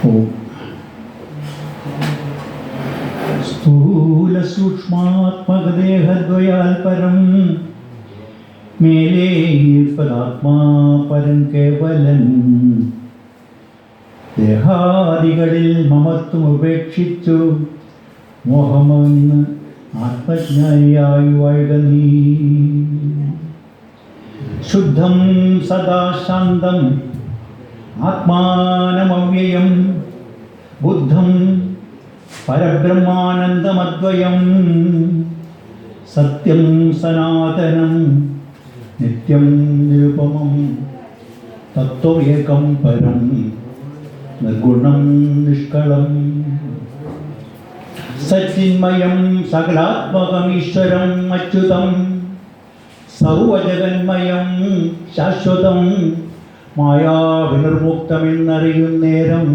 ഓം സ്ഥൂല സൂക്ഷ്മാത്മകദേഹദ്വയാൽ പരം മേലേ പരാത്മാ പരം കേവലൻ ദേഹാദികളിൽ മമത്വം ഉപേക്ഷിച്ചു മോഹമെന്ന് ആത്മജ്ഞാനിയായി വാഴുക നീ ശുദ്ധം സദാ ശാന്തം ആത്മാനമവ്യയം. ബുദ്ധം പരബ്രഹ്മാനന്ദമദ്വയം. സത്യം സനാതനം നിത്യം നിരുപമം. തത്വമേകം പരം നിർഗുണം നിഷ്കളം. സച്ചിന്മയം സകലാത്മകമീശ്വരം അച്യുതം. സർവജഗന്മയം ശാശ്വതം മായാവിനിർമുക്തമെന്നറിയുന്നേരം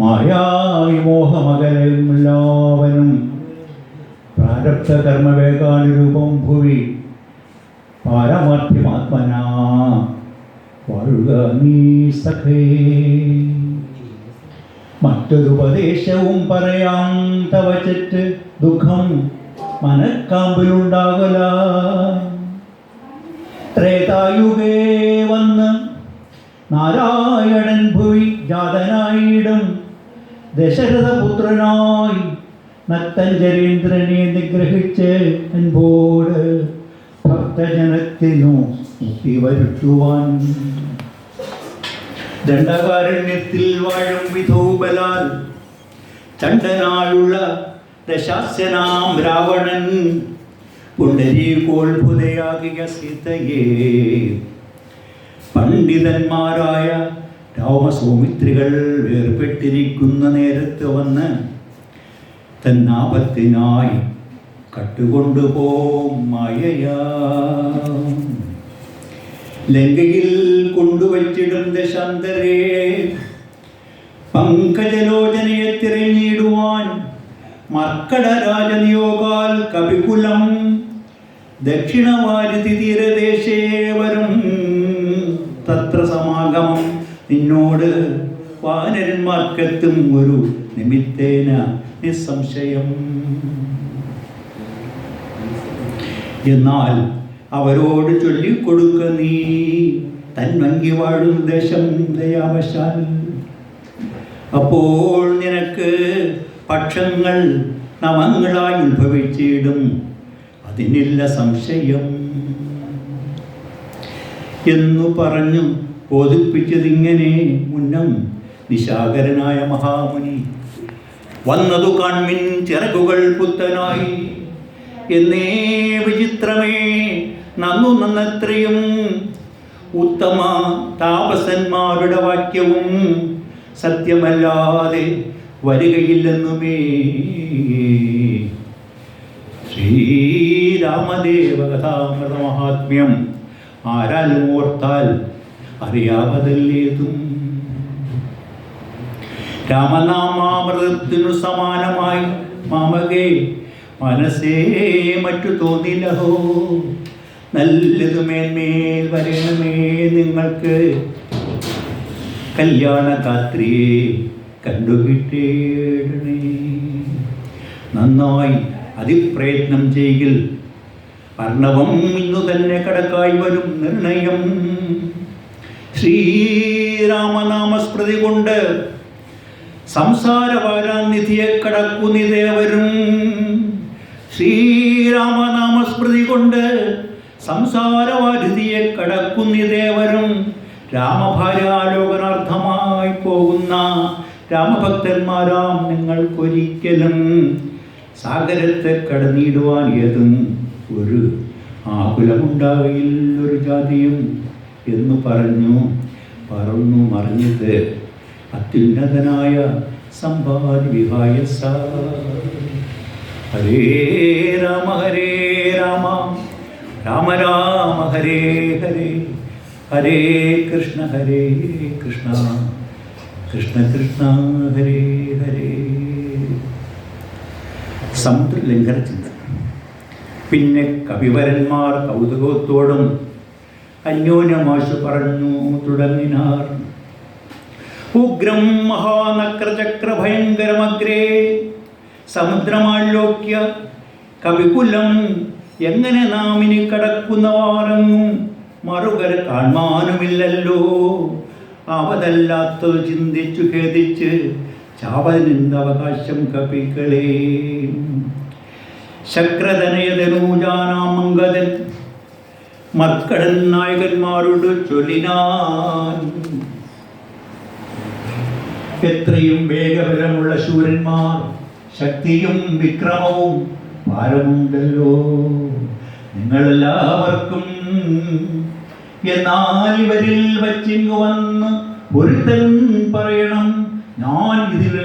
മായാവിമോഹമകലും എല്ലാവനും പ്രാരബ്ധ കർമ്മവേകാനുരൂപം ഭൂവി പാരമാർത്ഥ്യമാത്മനാ വാഴുക നീ സഖേ. മറ്റൊരുപദേശവും പറയാം തവച്ചിട്ട് ദുഃഖം മനക്കാമ്പിലുണ്ടാകല. ത്രേതായുഗേ വന്ന് നാരായണൻ ഭുവി ജാതനായിടും. ദശരഥപുത്രനായി നത്തഞ്ചരീന്ദ്രനെ നിഗ്രഹിച്ച് അൻപോട് ഭക്തജനത്തിനു വരുത്തുവാൻ. ദണ്ഡകാരണ്യത്തിൽ വാഴും വിധോബലാൽ ചണ്ടനായുള്ള ദശാസ്യനാം രാവണൻ പുണ്ടരീകോത്ഭുതയാകിയ സീതയെ. പണ്ഡിതന്മാരായ രാമസൗമിത്രികൾ വേർപെട്ടിരിക്കുന്ന നേരത്ത് വന്ന് തന്നാപത്തിനായി കട്ടുകൊണ്ടുപോം മായയാ. ലങ്കയിൽ കൊണ്ടുവച്ചിടും ദശാന്തരേ പങ്കജലോചനയെ തിരഞ്ഞിടുവാൻ മർക്കടരാജനിയോഗാൽ കവികുലം ദക്ഷിണവാരുതി തീരദേശേ വരും. തത്ര സമാഗമം. നിന്നോട് വാനരന്മാർക്കെത്തും ഒരു നിമിത്തേന നിസ്സംശയം. എന്നാൽ അവരോട് ചൊല്ലിക്കൊടുക്ക നീ. തന്മങ്കി വാഴും ദേശം ദയാവശാൽ. അപ്പോൾ നിനക്ക് പക്ഷങ്ങൾ നവങ്ങളായി ഉത്ഭവിച്ചിടും. അതിനില്ല സംശയം. എന്നു പറഞ്ഞു ബോധിപ്പിച്ചതിങ്ങനെ മുന്നം നിശാകരനായ മഹാമുനി വന്നതു കാൺമിൻ ചിറകുകൾ പുത്തനായി. എന്നേ വിചിത്രമേ നന്നു നന്നത്രയും ഉത്തമ താപസന്മാരുടെ വാക്യവും സത്യമല്ലാതെ വരികയില്ലെന്നുമേ. ശ്രീരാമദേവകഥാമൃത ആരാൽ ഓർത്താൽ അറിയാവതല്ലേതും? രാമനാമാമൃതത്തിനു സമാനമായി മാമകേ മനസ്സേ മറ്റു തോന്നില്ലഹോ? നല്ലതു മേന്മേൽ വരണമേ നിങ്ങൾക്ക്. കല്യാണ കാത്രിയെ കണ്ടുകിട്ടേടണേ നന്നായി അതിപ്രയത്നം ചെയ്യിൽ വർണവം ഇന്നു തന്നെ കടക്കായി വരും നിർണയം. ശ്രീരാമനാമസ്മൃതി കൊണ്ട് സംസാരവാരാനിധിയെ കടക്കുന്നിതേവരും ശ്രീരാമനാമസ്മൃതി കൊണ്ട് സംസാരവാരിധിയെ കടക്കുന്നിതേവരും രാമഭാര്യാലോകനാർത്ഥമായി പോകുന്ന രാമഭക്തന്മാരാം നിങ്ങൾക്കൊരിക്കലും സാഗരത്തെ കടന്നിടുവാൻ ഏതും ഒരു ആകുലമുണ്ടാകയിൽ ഒരു ജാതിയും എന്ന് പറഞ്ഞു. പറന്നു മറിഞ്ഞത് അത്യുന്നതനായ സമ്പാദി വിഹായസ ഹരേ രാമ ഹരേ രാമ രാമ രാമ ഹരേ ഹരേ ഹരേ കൃഷ്ണ ഹരേ കൃഷ്ണ കൃഷ്ണ കൃഷ്ണ ഹരേ ഹരേ. സമുദ്രലംഘന ചിന്ത പിന്നെ കവിവരന്മാർ കൗതുകത്തോടും അന്യോന്യമാശു പറഞ്ഞു തുടങ്ങിനാർ. ഉഗ്രം മഹാനക്രചക്രഭയങ്കരമഗ്രേ സമുദ്രമാലോക്യ കവികുലം എങ്ങനെ നാം ഇനി കടക്കുന്നവാറെങ്ങും മറുകര കാണാനുമില്ലല്ലോ അവതല്ലാത്തത് ചിന്തിച്ചു ഖേദിച്ച് ചാവലിന്റെ അവകാശം കപികളേ. ശക്രതനയതനൂജാനാമംഗതൻ മർക്കടൻ നായകന്മാരോട് ചൊല്ലിനാൻ. എത്രയും വേഗബലമുള്ള ശൂരന്മാർ ശക്തിയും വിക്രമവും ഭാരമുണ്ടല്ലോ. നിങ്ങളെല്ലാവർക്കും എന്നാൽ വച്ചിങ്ങു വന്ന് ഒരുത്തൻ പറയണം ഞാൻ ഇതിൽ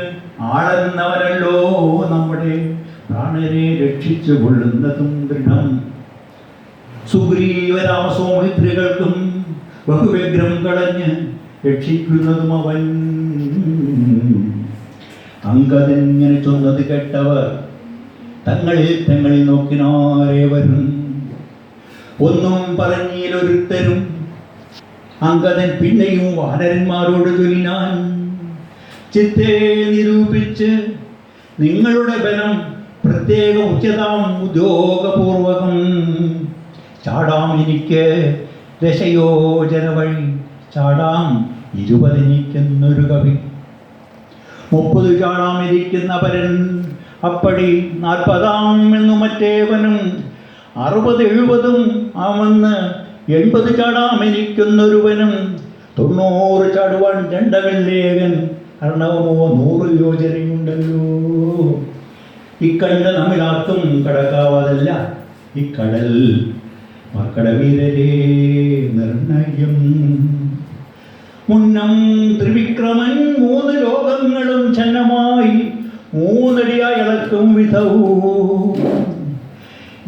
ആളെന്നവരല്ലോ നമ്മുടെ പ്രാണനെ രക്ഷിച്ചു കൊള്ളുന്നതും ദൃഢം. സുഗ്രീവരാമസോമിത്രികൾക്കും ബഹുവ്യഗ്രം കളഞ്ഞ് രക്ഷിക്കുന്നതും അവൻ. അങ്കതെങ്ങനെ ചൊന്നത് കേട്ടവർ തങ്ങളിൽ തങ്ങളിൽ നോക്കിനാരേവരും ഒന്നും പറഞ്ഞിലൊരുത്തരും അങ്കദൻ പിന്നെയും വാനരന്മാരോട് തുലിനാൻ ചിത്തേ നിരൂപിച്ച് നിങ്ങളുടെ ബലം പ്രത്യേക ഉച്ചതാം ഉദ്യോഗപൂർവകം. ചാടാം എനിക്ക് ദശയോജന വഴി ചാടാം ഇരുപതിനിക്കുന്നൊരു കവി. മുപ്പത് ചാടാം ഇരിക്കുന്ന പരൻ അപ്പടി നാൽപ്പതാം എന്നു മറ്റേവനും അറുപത് എഴുപതും ആമെന്ന് എൺപത് ചാടാം ഇരിക്കുന്നൊരുവനും തൊണ്ണൂറ് ചാടുവാൻ ദണ്ഡമില്ലേകൻ അർണവമോ നൂറ് യോജനയുണ്ടല്ലോ. ഇക്കണ്ട നമ്മിലാർക്കും കടക്കാവാതല്ല. ഇക്കടൽ മക്കടവീരരേ നിർണയം. മുന്നം ത്രിവിക്രമൻ മൂന്ന് ലോകങ്ങളും ചെന്നമായി മൂന്നടിയായി ഇളക്കും വിധവും.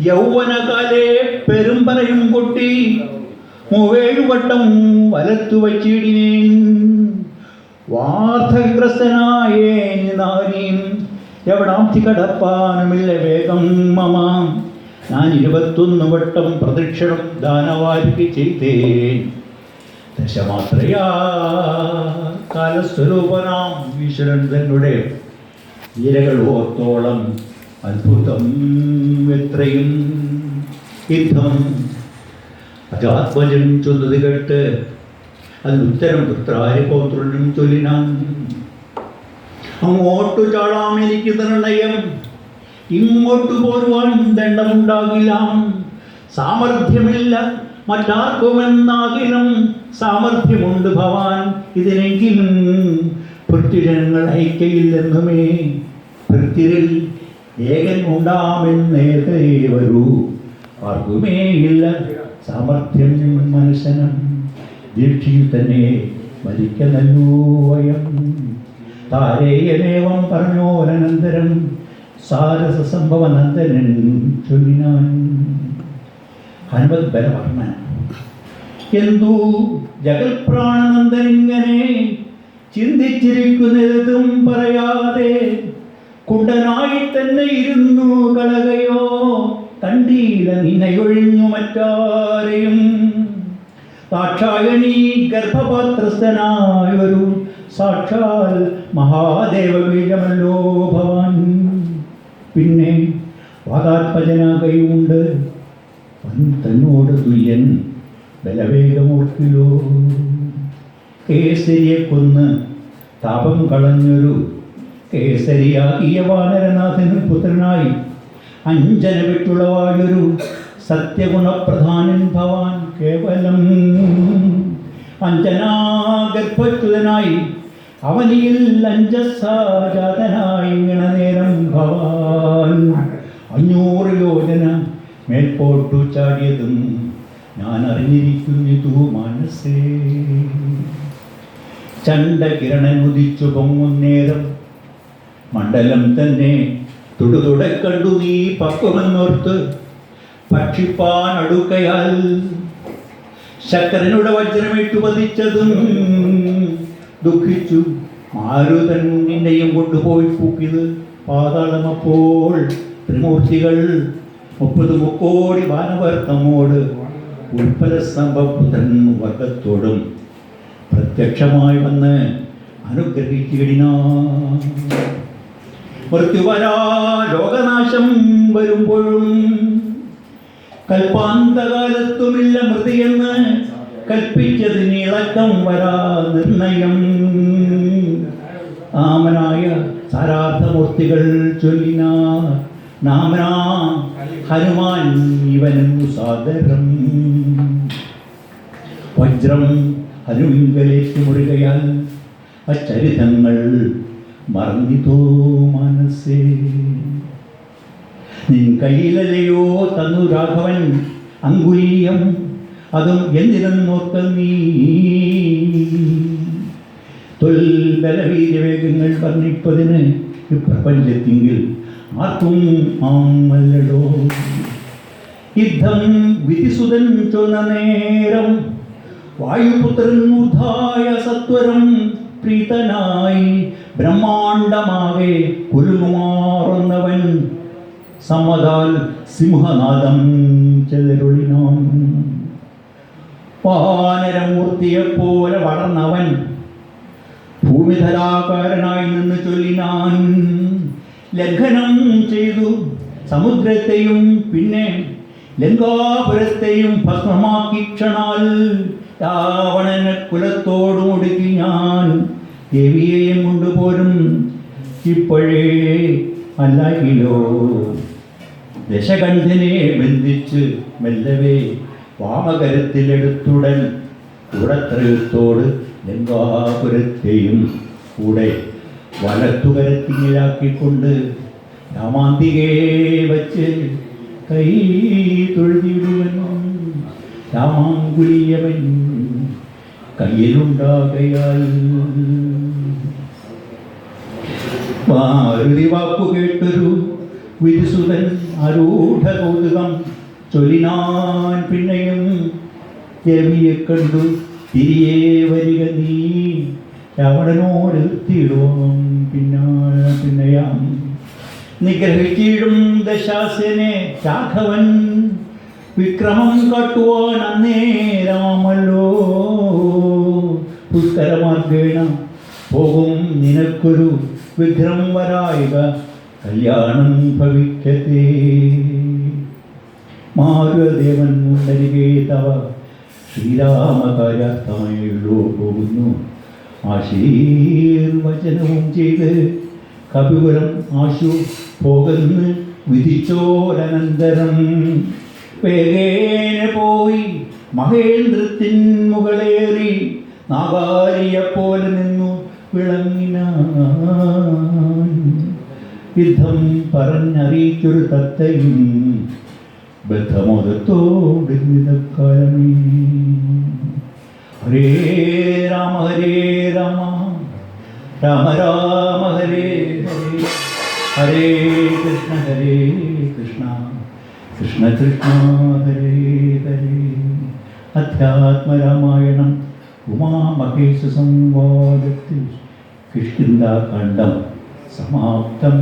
യൗവനകാലേ പെരുമ്പറയും കൊട്ടി മൂവേഴുവട്ടം വലത്തു വച്ചിടിനേൻ. വാർദ്ധഗ്രസ്തനായേൻ നാരീം എവിടാംതി കടപ്പാനുമില്ല വേഗം മമാം. ഞാൻ ഇരുപത്തൊന്ന് വട്ടം പ്രദക്ഷിണം ദാനവാരിക്ക് ചെയ്തേ ദശമാത്രയാ കാലസ്വരൂപനാം ഈശ്വരൻ തന്നെ ഇരകൾ ഓർത്തോളം അത്ഭുതം എത്രയും യുദ്ധം അജാത്മജൻ ചൊന്നത് കേട്ട് അതിനുത്തരം പുത്രാരിപൗത്രനും ചൊല്ലിനാൻ. അങ്ങോട്ടു ചാടാം എനിക്ക് നിർണയം ഇങ്ങോട്ട് പോരുവാൻ ദണ്ഡമുണ്ടാകില്ല. സാമർഥ്യമില്ല. മറ്റാർക്കുമെന്നാകിലും സാമർഥ്യമുണ്ട് ഭവാൻ. ഇതിനെങ്കിലും പൃഥ്വിജനങ്ങൾ ഐക്യയില്ലെന്നുമേ പൃഥ്വിരിൽ ഏകൻ ഉണ്ടാമെന്നേതേ വരൂ. ആർക്കുമേ ഇല്ല സാമർഥ്യം മനുഷ്യനം. ദീക്ഷയിൽ തന്നെ മരിക്കനല്ലോ വയം. താരേയമേവം പറഞ്ഞോരനന്തരം സാരസ സംഭവനന്ദനൻ ചൊല്ലിനാൻ. ഹനുമത് ബലവർമ്മൻ എന്തു ജഗൽപ്രാണനന്ദനിങ്ങനെ ചിന്തിച്ചിരിക്കുന്നതും പറയാതെ കുണ്ടനായി തന്നെ ഇരുന്നു കളകയോ കണ്ടീല നിന്നയൊഴിഞ്ഞു മറ്റാരെയും. സാക്ഷായണി ഗർഭപാത്രസ്ഥനായൊരു സാക്ഷാൽ മഹാദേവ ബീജമല്ലോ ഭവാൻ. പിന്നെ വാതാത്മജനാകയുണ്ട് വൻ തന്നോട് തുല്യൻ ബലവേഗമോർക്കിലോ കേസരിയെ കൊന്ന് താപം കളഞ്ഞൊരു കേസരിയാകിയ വാനരനാഥന് പുത്രനായി അഞ്ജന വിട്ടുളവായൊരു സത്യഗുണപ്രധാനൻ ഭവാൻ. കേവലം അഞ്ജനാഗർഭച്യുതനായി അവനിയിൽ അഞ്ചസാജാതനായി നേരം ഭവാൻ. അഞ്ഞൂറ് യോജന മേൽപോട്ടു ചാടിയതും ഞാൻ അറിഞ്ഞിരിക്കുന്നു മനസ്സേ. ചണ്ടകിരണൻ ഉദിച്ചു പൊങ്ങുന്നേരം മണ്ഡലം തന്നെ തുടതുടെ കണ്ടു നീ പക്വമെന്നോർത്ത് ഭക്ഷിപ്പാൻ അടുക്കയാൽ ശക്കരനുടെ വജ്രമിട്ടു പതിച്ചതും ദുഃഖിച്ചു. മാരുതൻ നിന്നെയും കൊണ്ടുപോയി പൂക്കിയത് പാതാളമപ്പോൾ. ത്രിമൂർത്തികൾ മുപ്പത് മുക്കോടി വാനവർത്തമോട് ഉൽപ്പല സംഭവപുത്രൻ വർഗത്തോടും പ്രത്യക്ഷമായി വന്ന് അനുഗ്രഹിച്ചിടിനാ മൃത്യുവരാ ലോകനാശം വരുമ്പോഴും കൽപ്പാന്തകാലത്തുമില്ല മൃതിയെന്ന് കൽപ്പിച്ചതിന് ഇളക്കം വരാ നിർണയം. ആമനായ സാരാർത്ഥമൂർത്തികൾ ചൊല്ലിന നാമനാ ഹനുമാൻ ഇവനു സാദരം. വജ്രം ഹനുവിങ്കലേക്ക് മുറുകയാൽ അച്ചരിതങ്ങൾ മറന്നിതോ മനസ്സേ. നിൻ കയ്യിലല്ലയോ തന്നു രാഘവൻ അങ്കുലീയം അതും എന്തിനെന്നോർക്ക നീ? തൊൽബലവീര്യവേഗങ്ങൾ വർണിപ്പതിന് പ്രപഞ്ചത്തിങ്കിൽ ആർക്കും ആമല്ലടോ. യുദ്ധം വിധിസുതൻ ചൊന്ന നേരം വായുപുത്രൻ ഉദായ സത്വരം പ്രീതനായി ബ്രഹ്മാണ്ടമാകെ കുലുങ്ങുമാറുന്നവൻ. സമ്മതാൽ സിംഹനാദം ചെതരുളിനാൻ വാനരമൂർത്തിയെപ്പോലെ വളർന്നവൻ ഭൂമിധരാകാരനായി നിന്ന് ചൊല്ലിനാൻ ലംഘനം ചെയ്തു സമുദ്രത്തെയും പിന്നെ ലങ്കാപുരത്തെയും ഭസ്മമാക്കി ക്ഷണാൽ രാവണനെ കുലത്തോടു ഒടുക്കി ഞാൻ ദേവിയെയും കൊണ്ടുപോരും ഇപ്പോഴേ അല്ലോ ദശകണ്ഠനെ ബന്ധിച്ച് മെല്ലവേ വാമകരത്തിലെടുത്തുടൻ കൂടത്രയത്തോട് ലിംഗാപുരത്തെയും കൂടെ വലത്തുകരത്തിങ്ങിലാക്കിക്കൊണ്ട് രാമാന്തികേ വച്ച് കൈ തൊഴുതിടുവൻ രാമാങ്കുലിയവൻ കയ്യിലുണ്ടാകയാൽ. മാരുതി വാക്കു കേട്ടൊരു വിരുസുതൻ ആരൂഢ കൗതുകം ചൊല്ലിനാൻ പിന്നെയും രവിയെ കണ്ടു. തിരിയേ വരിക നീ. രാവണനോട് തീടുവാൻ പിന്നാ പിന്നെയാം. നിഗ്രഹിച്ചിടും ദശാസനെ രാഘവൻ. വിക്രമം കാട്ടുവാൻ അന്നേരമല്ലോ പുഷ്കരമാർഗേണ പോകും നിനക്കൊരു വിഗ്രഹം വരായിക. കല്യാണം ഭവിക്കത്തേ മാരുദേവൻ മുന്നരികേതവ തവ ശ്രീരാമകാര്യാർത്ഥമായുള്ളൂ പോകുന്നു. ആശീർവചനവും ചെയ്ത് കപിപുരം ആശു പോകുന്നു വിധിച്ചോരനന്തരം. വേഗേന പോയി മഹേന്ദ്രത്തിൻ മുകളേറി നാഗാരിയെപ്പോലെ നിന്നു വിളങ്ങിനാൻ. യുദ്ധം പറഞ്ഞറിയിച്ചൊരു തത്തയും ബദ്ധമോദത്തോട് നിതക്കാലമേ ഹരേ രാമ ഹരേ രാമ രാമ രാമ ഹരേ ഹരേ ഹരേ കൃഷ്ണ ഹരേ കൃഷ്ണ കൃഷ്ണ കൃഷ്ണ ഹരേ ഹരേ. അധ്യാത്മരാമായണം ഉമാമഹേശ സംവാദത്തിൽ കിഷ്കിന്ദാകാന്ഡം സമാപ്തം.